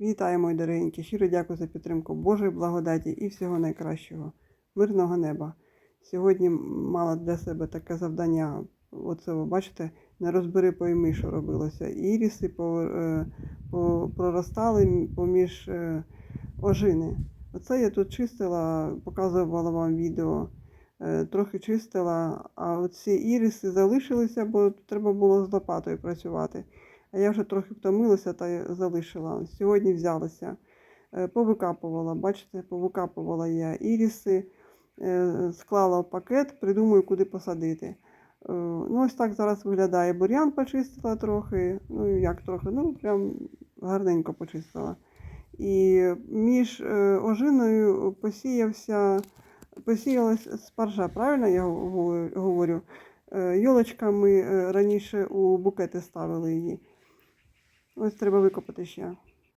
Вітаю, мої дорогенькі. Щиро дякую за підтримку Божої благодаті і всього найкращого. Мирного неба. Сьогодні мала для себе таке завдання. Оце ви бачите, не розбери пойми, що робилося. Іріси е, проростали поміж е, ожини. Оце я тут чистила, показувала вам відео. Е, Трохи чистила, а оці іріси залишилися, бо треба було з лопатою працювати. А я вже трохи втомилася та залишила. Сьогодні взялася, е, повикапувала, бачите, повикапувала я іріси, е, склала в пакет, придумаю, куди посадити. Е, Ну, ось так зараз виглядає. Бур'ян почистила трохи, ну як трохи, ну прям гарненько почистила. І між ожиною посіявся, посіялась спаржа, правильно я говорю- Йолочками раніше у букети ставили її. Ось треба викопати ще.